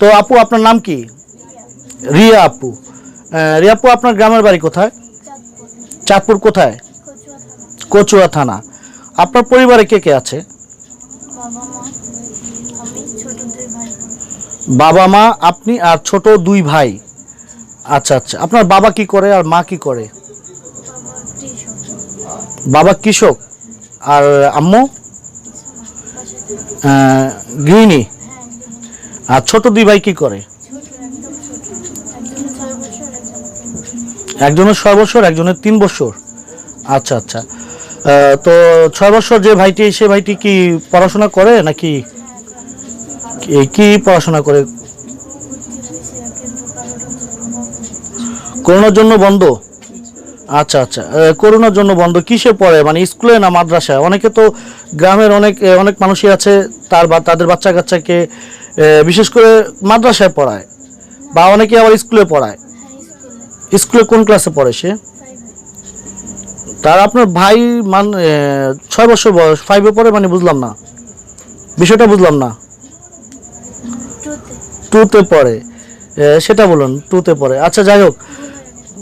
তো আপু, আপনার নাম কি? রিয়া আপু। রিয়া আপু, আপনার গ্রামের বাড়ি কোথায়? চাঁদপুর কোথায়? কচুয়া থানা। আপনার পরিবারে কে কে আছে? বাবা মা, আপনি আর ছোট দুই ভাই। আচ্ছা আচ্ছা। আপনার বাবা কি করে আর মা কি করে? বাবা কৃষক। আর আম্মু? গৃহিণী। আর ছোট দুই ভাই কি করে? একজনের ছয় বছর, একজনের তিন বছর। আচ্ছা আচ্ছা। তো ছয় বছর যে ভাইটি, সে ভাইটি কি পড়াশোনা করে নাকি কি- পড়াশোনা করে? করোনার জন্য বন্ধ? আচ্ছা আচ্ছা। করোনার জন্য বন্ধ কিসে পড়ে? মানে স্কুলে না মাদ্রাসায়? অনেকে তো গ্রামের অনেক অনেক মানুষই আছে তার বা তাদের বাচ্চা কাচ্চাকে বিশেষ করে মাদ্রাসায় পড়ায় বা অনেকে আবার স্কুলে পড়ায়। স্কুলে কোন ক্লাসে পড়ে সে? তার আপনার ভাই মান ছয় বছর বয়স ফাইভে পড়ে মানে বুঝলাম না। বিষয়টা বুঝলাম না। টুতে পড়ে। সেটা বলুন টুতে পড়ে। আচ্ছা যাই হোক।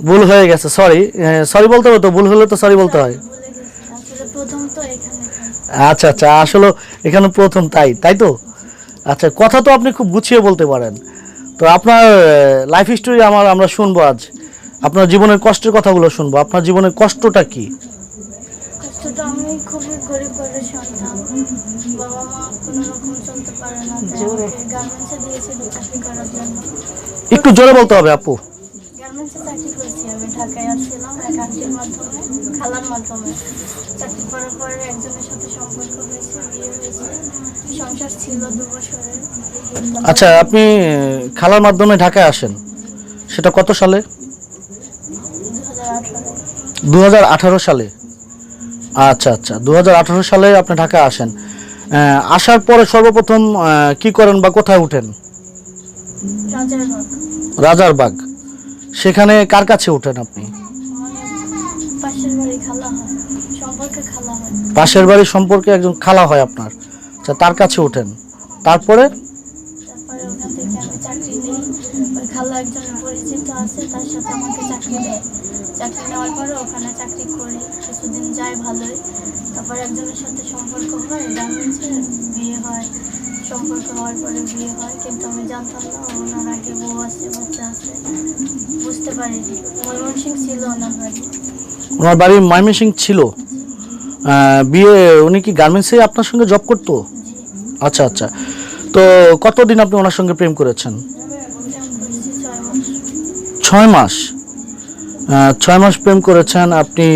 ভুল হয়ে গেছে সরি সরি বলতে হবে তো ভুল হলে তো সরি বলতে হয়। ভুলে গেছি। আসলে প্রথম তো এখানে। আচ্ছা আচ্ছা আসলে এখানে প্রথম তাই তাই তো? আচ্ছা কথা তো আপনি খুব গুছিয়ে বলতে পারেন। তো আপনার লাইফ হিস্টোরি আমার আমরা শুনব আজ। আপনার জীবনের কষ্টের কথাগুলো শুনব। আপনার জীবনের কষ্টটা কি? একটু জোরে বলতে হবে আপু। গার্মেন্টসে চাকরি করছি। আমি ঢাকায় আসছিলাম এক আন্টির মাধ্যমে খালার মাধ্যমে। চাকরি করার পরে একজনের সাথে সম্পর্ক হয়েছে বিয়ে হয়েছে। সংসার ছিল দু বছরের আচ্ছা আপনি খালার মাধ্যমে ঢাকায় আসেন। সেটা কত সালে? দু হাজার আঠারো সালে। আচ্ছা আচ্ছা দু হাজার আঠারো সালে আপনি ঢাকায় আসেন। আসার পরে সর্বপ্রথম কি করেন বা কোথায় উঠেন? রাজারবাগ। রাজারবাগ। সেখানে কার কাছে উঠেন আপনি? পাশের বাড়ি সম্পর্কে হয়। একজন খালা হয় আপনার। আচ্ছা তার কাছে উঠেন তারপরে? তারপরে ওখান থেকে আমি চাকরি নিই। ওই খালা একজন পরিচিত আছে তার সাথে আমাকে চাকরি দেয়। চাকরি নেওয়ার পরে ওখানে চাকরি করি। কিছুদিন যায় ভালোই। তারপরে একজনের সাথে সম্পর্ক হয় বিয়ে হয়। সম্পর্ক হওয়ার পরে বিয়ে হয়, কিন্তু আমি জানতাম না, ওনার আগে বউ আছে, বাচ্চা আছে, বুঝতে পারিনি। ময়মনসিং ছিল ওনার বাড়ি। ওনার বাড়ি ময়মনসিং ছিল? বিয়ে, উনি কি গার্মেন্টসে আপনার সঙ্গে জব করতো? আচ্ছা আচ্ছা। তো কতদিন আপনি ওনার সঙ্গে প্রেম করেছেন? ছয় মাস। ছয় মাস প্রেম করেছেন, আপনি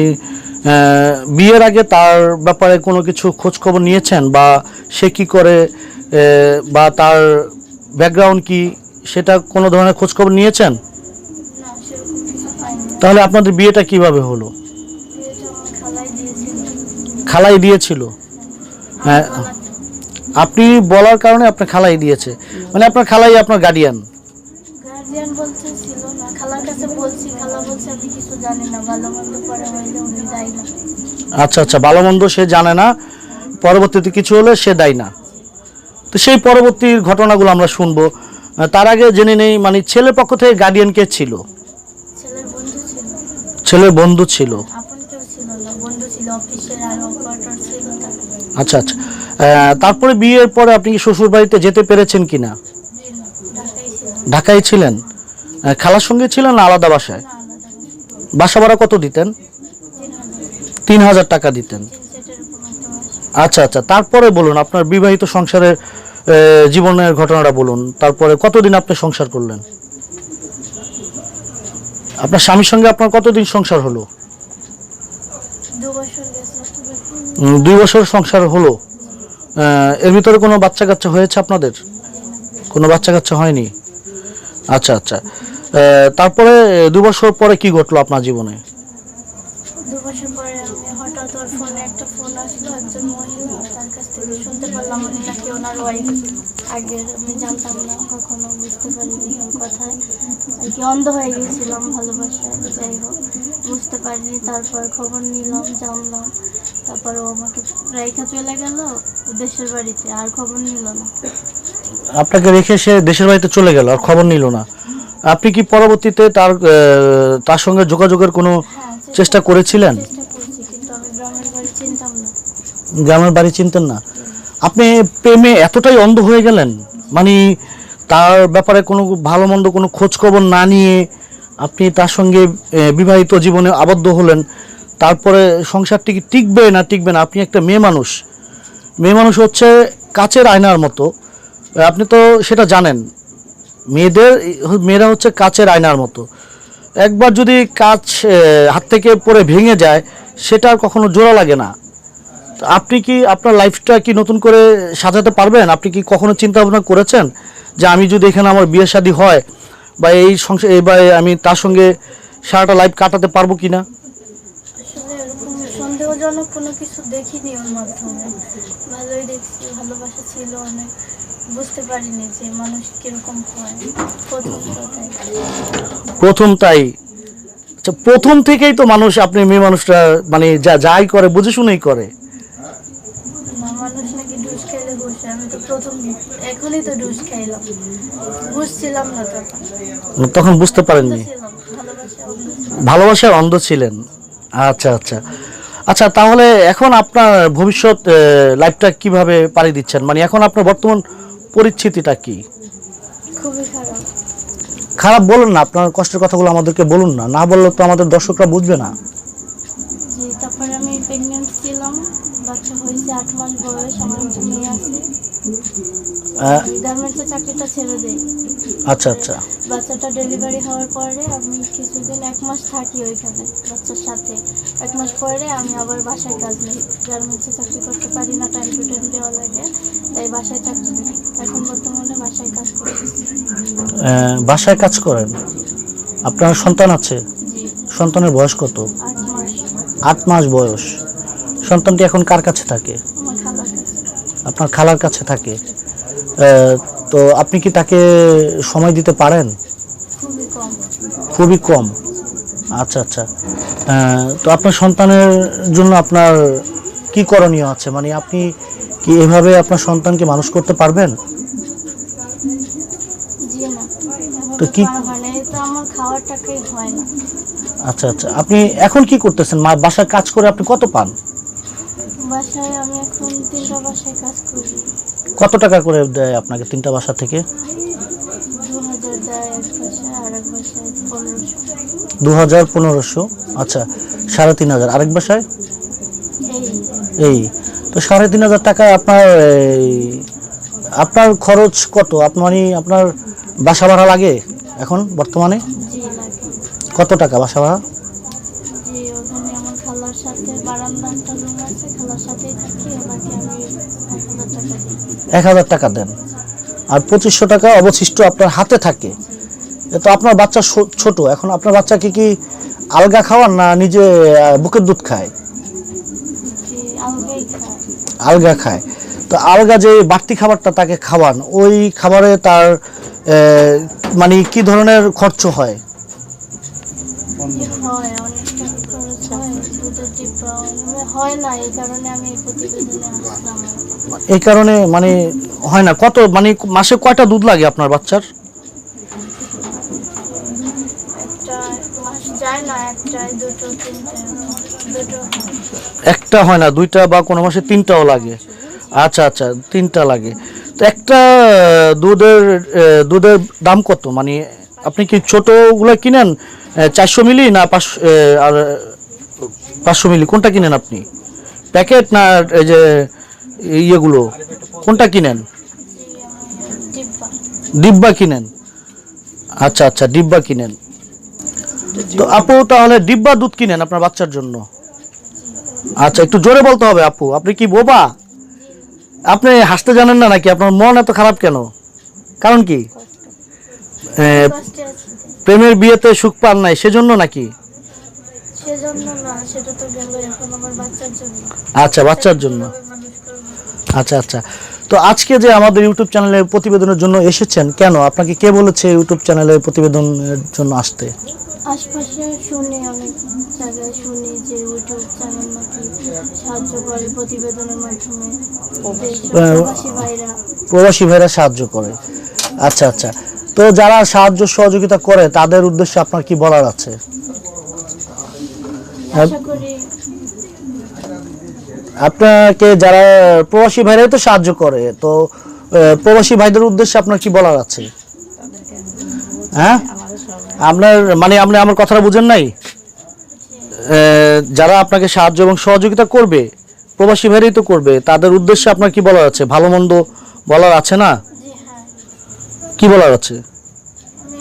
বিয়ের আগে তার ব্যাপারে কোনো কিছু খোঁজ খবর নিয়েছেন? বা সে কি করে বা তার ব্যাকগ্রাউন্ড কি সেটা কোনো ধরনের খোঁজ খবর নিয়েছেন? তাহলে আপনাদের বিয়েটা কীভাবে হলো? খালাই দিয়েছিল। হ্যাঁ আপনি বলার কারণে আপনার খালাই দিয়েছে। মানে আপনার খালাই আপনার গার্ডিয়ান কাছে বলছি খালা বলছে আমি কিছু জানি না ভালো মন্দ পরে হইলে উনি দায়ী না। আচ্ছা আচ্ছা ভালো মন্দ সে জানে না পরবর্তীতে কিছু হলে সে দায় না। তো সেই পরবর্তী ঘটনাগুলো আমরা শুনব। তার আগে জেনে নেই মানে ছেলের পক্ষ থেকে গার্ডিয়ান কে ছিল? ছেলের বন্ধু ছিল। ছেলের বন্ধু ছিল? আপন কেউ ছিল না বন্ধু ছিল অফিসের আরও কোয়ার্টার ছিল তার। আচ্ছা আচ্ছা। আহ, তারপরে বিয়ের পরে আপনি শ্বশুর বাড়িতে যেতে পেরেছেন কিনা? ছিল ঢাকায় ছিলেন? খালার সঙ্গে ছিলেন না আলাদা বাসায়। বাসা ভাড়া কত দিতেন? তিন হাজার টাকা দিতেন। আচ্ছা আচ্ছা তারপরে বলুন, আপনার বিবাহিত সংসারের জীবনের ঘটনাটা বলুন। তারপরে কতদিন আপনি সংসার করলেন? আপনার স্বামীর সঙ্গে আপনার কতদিন সংসার হলো? দুই বছর সংসার হলো। এর ভিতরে কোনো বাচ্চা কাচ্চা হয়েছে আপনাদের? কোনো বাচ্চা কাচ্চা হয়নি? আচ্ছা আচ্ছা। তারপরে দু বছর পরে কি ঘটলো আপনার জীবনে? দু বছর পরে আমি হঠাৎ ওর ফোনে একটা ফোন আসলো একজন মহিলা তার কাছ থেকে শুনতে পারলাম উনি নাকি ওনার ওয়াইফ আগে আমি জানতাম না কখনো বুঝতে পারিনি কথায়। আর কি অন্ধ হয়ে গেছিলাম ভালোবাসায় যাই হোক বুঝতে পারিনি। তারপর খবর নিলাম জানলাম। তারপর ও আমাকে রেখা চলে গেল দেশের বাড়িতে আর খবর নিল না। আপনাকে রেখে সে দেশের বাড়িতে চলে গেল আর খবর নিল না। আপনি কি পরবর্তীতে তার তার সঙ্গে যোগাযোগের কোনো হ্যাঁ চেষ্টা করেছিলেন? গ্রামের বাড়ি চিনতেন না। আপনি প্রেমে এতটাই অন্ধ হয়ে গেলেন মানে তার ব্যাপারে কোনো ভালো মন্দ কোনো খোঁজখবর না নিয়ে আপনি তার সঙ্গে বিবাহিত জীবনে আবদ্ধ হলেন তারপরে সংসারটি কি টিকবে না টিকবে না? আপনি একটা মেয়ে মানুষ। মেয়ে মানুষ হচ্ছে কাচের আয়নার মতো। আপনি তো সেটা জানেন মেয়েদের, মেয়েরা হচ্ছে কাচের আয়নার মতো। একবার যদি কাচ হাত থেকে পরে ভেঙে যায়, সেটা আর কখনো জোড়া লাগে না। আপনি কি আপনার লাইফটা কি নতুন করে সাজাতে পারবেন? আপনি কি কখনো চিন্তা ভাবনা করেছেন যে আমি যদি এখানে আমার বিয়ে শাদী হয় বা এই সংসার বা আমি তার সঙ্গে সারাটা লাইফ কাটাতে পারব কি না সন্দেহজনক কোনো কিছু দেখিনি ওর মাধ্যমে। ভালোই দেখছি, ভালোবাসা ছিল অনেক। বুঝতে পারিনি যে মানুষ কীরকম হয়। প্রথম কথায় প্রথম তাই। আচ্ছা প্রথম থেকেই তো মানুষ আপনি মেয়ে মানুষটা মানে যা যাই করে বুঝে শুনেই করে। না মানুষ নাকি ডুস খেলে বসে আমি তো প্রথম এখনই তো ডুস খাইলাম। বুঝছিলাম না তখন। তখন বুঝতে পারেননি। ছিলাম ভালোবাসা অন্ধ। ভালোবাসায় অন্ধ ছিলেন। আচ্ছা আচ্ছা। আচ্ছা তাহলে এখন আপনার ভবিষ্যৎ লাইফটা কীভাবে পাড়ি দিচ্ছেন? মানে এখন আপনার বর্তমান পরিস্থিতিটা কি? খারাপ। বলুন না আপনার কষ্টের কথাগুলো আমাদেরকে বলুন না। না বললে তো আমাদের দর্শকরা বুঝবে না। তারপরে আমি প্রেগনেন্ট ছিলাম। বাচ্চা হয়েছে আট মাস বয়স আমার একটা মেয়ে আছে। গার্মেন্টসের চাকরিটা ছেড়ে দেই আচ্ছা আচ্ছা। বাচ্চাটা ডেলিভারি হওয়ার পরে আমি কিছুদিন এক মাস থাকি ওইখানে বাচ্চার সাথে। এক মাস পরে আমি আবার বাসায় কাজ নিই। গার্মেন্টসে চাকরি করতে পারি না টাইম টু টাইম দেওয়া লাগে তাই বাসায় চাকরি নিই। এখন বর্তমানে বাসায় কাজ করতেছি আহ, বাসায় কাজ করেন? আপনার সন্তান আছে? সন্তানের বয়স কত? আট মাস বয়স। সন্তানটি এখন কার কাছে থাকে? আপনার খালার কাছে থাকে। তো আপনি কি তাকে সময় দিতে পারেন? খুবই কম। আচ্ছা আচ্ছা। তো আপনার সন্তানের জন্য আপনার কি করণীয় আছে? মানে আপনি কি এভাবে আপনার সন্তানকে মানুষ করতে পারবেন? তো কি- আচ্ছা আচ্ছা। আপনি এখন কি করতেছেন? মা বাসায় কাজ করে আপনি কত পান? বাসায় আমি এখন তিনটা বাসায় কাজ করি। কত টাকা করে দেয় আপনাকে তিনটা বাসা থেকে? দু হাজার পনেরোশো। আচ্ছা সাড়ে তিন হাজার। আরেক বাসায়? এই। তো সাড়ে তিন হাজার টাকা আপনার আপনার খরচ কত? আপনার মানে আপনার বাসা ভাড়া লাগে এখন বর্তমানে? কত টাকা বাসা ভাড়া জি ওখানে আমার খালার সাথে বারান্দা একটা রুম আছে খালার সাথেই থাকি ওনাকে আমি এক হাজার টাকা দেন। আর পঁচিশশো টাকা অবশিষ্ট আপনার হাতে থাকে। তো আপনার বাচ্চা ছোট। এখন আপনার বাচ্চাকে কি আলগা খাওয়ান না নিজে বুকের দুধ খায়? আলগা খায়। তো আলগা যে বাড়তি খাবারটা তাকে খাওয়ান, ওই খাবারে তার মানে কি ধরনের খরচ হয়? হয় অনেক খরচ হয় দুধের ডিব্বা মানে হয় না এই কারণে আমি এই প্রতিবেদনে আসলাম। এই কারণে মানে হয় না কত মানে মাসে কয়টা দুধ লাগে আপনার বাচ্চার? একটা মাস যায় না একটাই দুটো তিনটে দুটো। একটা হয় না দুইটা বা কোনো মাসে তিনটাও লাগে। আচ্ছা আচ্ছা তিনটা লাগে। একটা দুধের দুধের দাম কত? মানে আপনি কি ছোটোগুলো কিনেন চারশো মিলি না পাঁচশো আর, পাঁচশো মিলি? কোনটা কিনেন আপনি? প্যাকেট না, এই যে, ইয়েগুলো? কোনটা কিনেন? ডিব্বা কিনেন। আচ্ছা আচ্ছা ডিব্বা কিনেন। তো আপু, তাহলে ডিব্বা দুধ কিনেন আপনার বাচ্চার জন্য। আচ্ছা একটু জোরে বলতে হবে, আপু। আপনি কি বোবা? আপনি হাসতে জানেন না নাকি? আপনার মন এত খারাপ কেন? কারণ কি? প্রেমের বিয়েতে সুখ পান নাই সেজন্য নাকি? আচ্ছা বাচ্চার জন্য? আচ্ছা আচ্ছা। তো আজকে যে আমাদের ইউটিউব চ্যানেলে প্রতিবেদনের জন্য এসেছেন কেন? আপনাকে কে বলেছে ইউটিউব চ্যানেলে প্রতিবেদনের জন্য আসতে? আশপাশে শুনি অনেক জায়গায় শুনি যে ইউটিউব চ্যানেল নাকি সাহায্য করে প্রতিবেদনের মাধ্যমে প্রবাসী ভাইরা। সাহায্য করে। আচ্ছা আচ্ছা। তো যারা সাহায্য সহযোগিতা করে তাদের উদ্দেশ্যে আপনার কি বলার আছে? আপনাকে যারা প্রবাসী ভাইরাই তো সাহায্য করে তো প্রবাসী ভাইদের উদ্দেশ্যে আপনার কি বলার আছে? হ্যাঁ? আপনার মানে আপনি আমার কথাটা বুঝেন নাই? যারা আপনাকে সাহায্য এবং সহযোগিতা করবে প্রবাসী ভাইরাই তো করবে তাদের উদ্দেশ্যে আপনার কি বলার আছে? ভালো মন্দ বলার আছে না? হ্যাঁ। কি বলার আছে?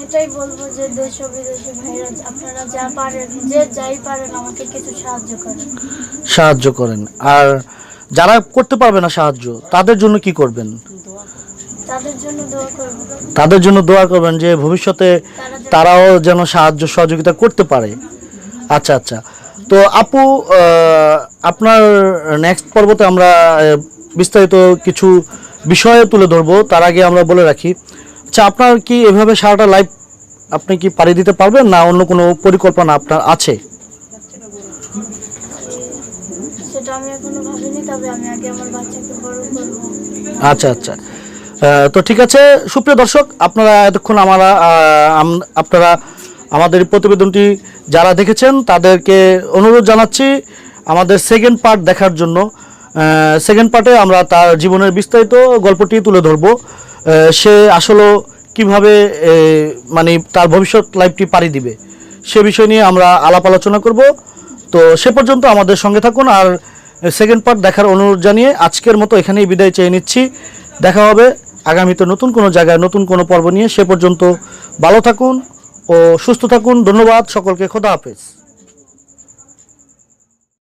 এটাই বলব যে দেশ বিদেশি ভাইরা আপনারা যা পারেন যে যাই পারেন আমাকে কিছু সাহায্য করেন। সাহায্য করেন। আর যারা করতে পারবে না সাহায্য তাদের জন্য কি করবেন? তাদের জন্য দোয়া করবেন যে ভবিষ্যতে তারাও যেন সাহায্য সহযোগিতা করতে পারে। আচ্ছা আচ্ছা। তো আপু আপনার নেক্সট পর্বতে আমরা বিস্তারিত কিছু বিষয়ে তুলে ধরবো। তার আগে আমরা বলে রাখি আচ্ছা আপনার কি এভাবে সারাটা লাইফ আপনি কি পাড়ি দিতে পারবেন না অন্য কোনো পরিকল্পনা আপনার আছে? আচ্ছা আচ্ছা। তো ঠিক আছে, সুপ্রিয় দর্শক, আপনারা এতক্ষণ আমরা আপনারা আমাদের প্রতিবেদনটি যারা দেখেছেন, তাদেরকে অনুরোধ জানাচ্ছি আমাদের সেকেন্ড পার্ট দেখার জন্য। সেকেন্ড পার্টে আমরা তার জীবনের বিস্তারিত গল্পটি তুলে ধরব। সে আসলে কীভাবে মানে তার ভবিষ্যৎ লাইফটি পাড়ি দিবে, সে বিষয় নিয়ে আমরা আলাপ আলোচনা করব। তো সে পর্যন্ত আমাদের সঙ্গে থাকুন, আর সেকেন্ড পার্ট দেখার অনুরোধ জানিয়ে আজকের মতো এখানেই বিদায় চেয়ে নিচ্ছি। দেখা হবে আগামীতে নতুন কোনো জায়গায় নতুন কোনো পর্ব নিয়ে সে পর্যন্ত ভালো থাকুন ও সুস্থ থাকুন। ধন্যবাদ সকলকে। খোদা হাফেজ।